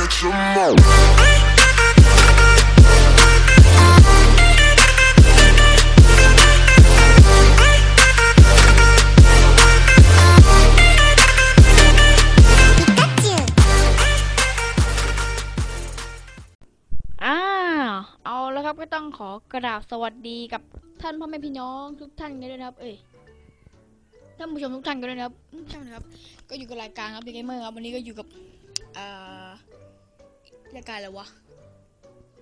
catch 'em all. อ่าเอาแล้วครับก็ต้องขอกราบสวัสดีกับท่านพ่อแม่พี่น้องทุกท่านกันด้วยนะครับ เอ้ยท่านผู้ชมทุกท่านกันด้วยนะครับอืมใช่ไหมครับ ก็อยู่กับรายการครับพีเกมเมอร์ครับวันนี้ก็อยู่กับอ่ รายการอะไรวะ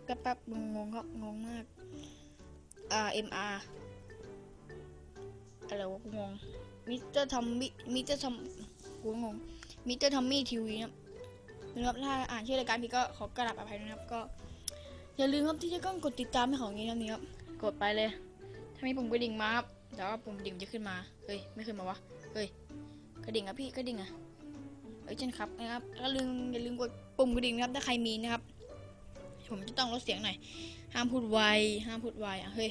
แป๊บงงครับงงมากอ่า MR อะไรวะกูงงมิสเตอร์ทอมมี่มิสเตอร์ทอมกูงงมิสเตอร์ทอมมี่ทีวีนะครับนครับถ้าอ่านชื่อรายการพี่ก็ขอกราบอภัยนะครับ ก็อย่าลืมครับที่จะต้องกดติดตามให้ของนี้นะนี่ครับกดไปเลย ถ้ามีปุ่มกระดิ่งมาครับแต่ว่าปุ่มกระดิ่งจะขึ้นมาเฮ้ยไม่ขึ้นมาวะเฮ้ยกระดิ่งอะพี่กระดิ่งอะเอ้ยเช่นครับนะครับแล้วลืมอย่าลืมกด ปุ่มกระดิ่งนะครับ ถ้าใครมีนะครับ ผมจะต้องลดเสียงหน่อย ห้ามพูดไว ห้ามพูดไวอะ เฮ้ย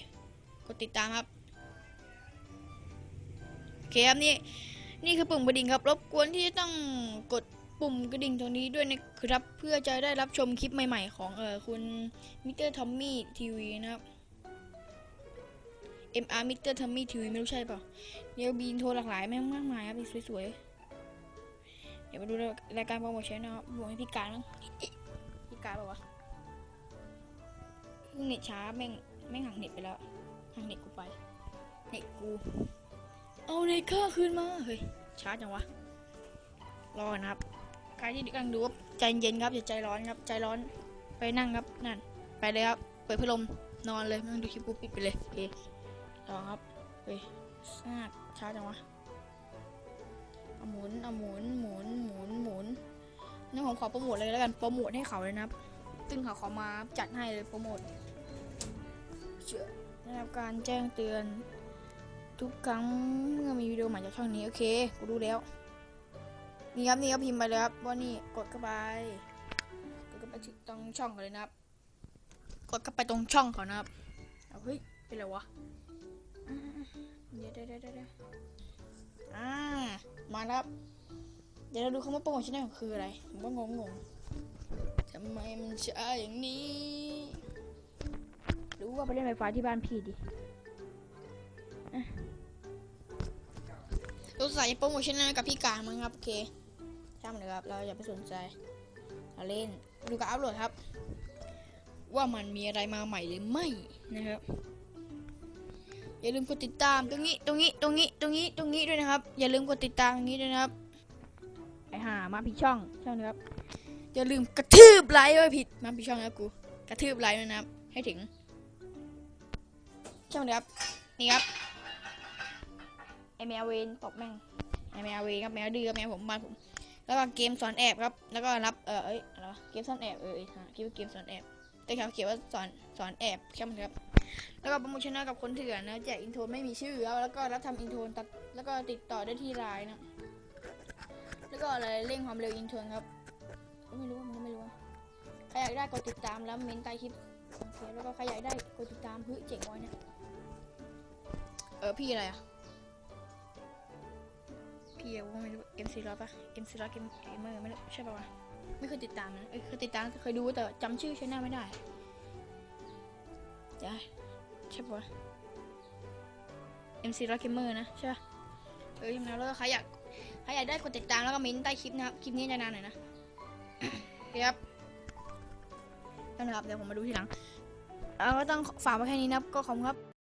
กดติดตามครับ โอเคครับนี่ นี่คือปุ่มกระดิ่งครับ รบกวนที่จะต้องกดปุ่มกระดิ่งตรงนี้ด้วยนะครับ เพื่อจะได้รับชมคลิปใหม่ ๆ ของเออคุณมิเตอร์ทอมมี่ทีวีนะครับ MR มิเตอร์ทอมมี่ทีวีไม่รู้ใช่เปล่าเดี๋ยวบีนโทรหลากหลายแม่งมากมายครับสวยๆ เดี๋ยวมาดูรายการโปรโมชั่นนะครับบวกให้พี่การมั้งพี่การเปล่าวะเพิ่งเน็ตช้าแม่งแม่งห่างเน็ตไปแล้วห่างเน็ตกูไป เน็ตกู เอาเน็ตข้าคืนมาเฮ้ยช้าจังวะรอนะครับใครที่กำลังดูครับใจเย็นครับอย่าใจร้อนครับใจร้อนไปนั่งครับนั่นไปเลยครับเปิดพัดลมนอนเลยไม่ต้องดูคลิปปุ๊บปิดไปเลยโอเคต่อครับเฮ้ยซากช้าจังวะ เอาหมุนเอาหมุนหมุนหมุนหมุนนี่ผมขอโปรโมทเลยแล้วกันโปรโมทให้เขาเลยนะครับซึ่งเขาขอมาจัดให้เลยโปรโมทเชื่อได้รับการแจ้งเตือน ทุกครั้งเมื่อมีวิดีโอใหม่จากช่องนี้โอเคกูรู้แล้วนี่ครับนี่ก็พิมพ์ไปเลยครับว่านี่กดเข้าไปกดเข้าไปตรงช่องเขาเลยนะครับ กดเข้าไปตรงช่องเขานะครับเฮ้ยเป็นไรวะเดี๋ยวเดี๋ยวเดี๋ยวเดี๋ยวอ่า มาแล้วครับ เดี๋ยวเราดูคำว่าโปรโมชั่นของคืออะไร ผมก็งงงๆทำไมมันช้าอย่างนี้ รู้ว่าไปเล่นไฟฟ้าที่บ้านพี่ดิอะเราใส่โปรโมชั่นนั้นกับพี่การมั้งครับ โอเคช่างมันเลยครับ เราอย่าไปสนใจ เราเล่น ดูการอัพโหลดครับ ว่ามันมีอะไรมาใหม่หรือไม่นะครับ อย่าลืมกดติดตามตรงนี้ตรงนี้ตรงนี้ตรงนี้ตรงนี้ด้วยนะครับ อย่าลืมกดติดตามตรงนี้ด้วยนะครับไอห่ามาผิดช่องช่องนะครับ อย่าลืมกระทืบไลค์ไว้ผิดมาผิดช่องนะครับกูกระทืบไลค์ด้วยนะครับ ให้ถึง ช่องนะครับนี่ครับไอแมวเวนตบแม่งไอแมวเวนครับแมวดื้อครับแมวผมบ้านผมแล้วก็เกมสอนแอบครับ แล้วก็รับเออเอ้ยอะไรวะเกมสอนแอบเออเออฮะคิดว่าเกมสอนแอบ แต่เขาเขียนว่าสอนสอนแอบแค่มันครับ แล้วก็โปรโมชั่นนะกับคนเถื่อนนะแจกอินโทรไม่มีชื่อครับแล้วก็รับทำอินโทรตัดแล้วก็ติดต่อได้ที่ไลน์นะแล้วก็อะไรเร่งความเร็วอินโทรครับไม่รู้ผมก็ไม่รู้ใครอยากได้กดติดตามแล้วเมนใต้คลิปโอเคแล้วก็ใครอยากได้กดติดตามเฮ้ยเจ๋งวะเนี่ยเออพี่อะไรอะพี่เอว่าไม่รู้ MC ร้อยปะ MC ร้อยเกมเกมเมอร์ไม่รู้ใช่ปะวะ ไม่เคยติดตามนะเคยติดตามเคยดูแต่จำชื่อช่องไม่ได้เดี๋ยวใช่ปะวะ MC ร้อยเกมเมอร์นะใช่ปะเออยังไงแล้วใครอยากใครอยากได้กดติดตามแล้วก็ม้นใต้คลิปนะครับคลิปนี้จะนานหน่อยนะเครับนั่นนะครับเดี๋ยวผมมาดูทีหลัง เอาก็ต้องฝากไว้แค่นี้นะครับก็ขอบคุณครับ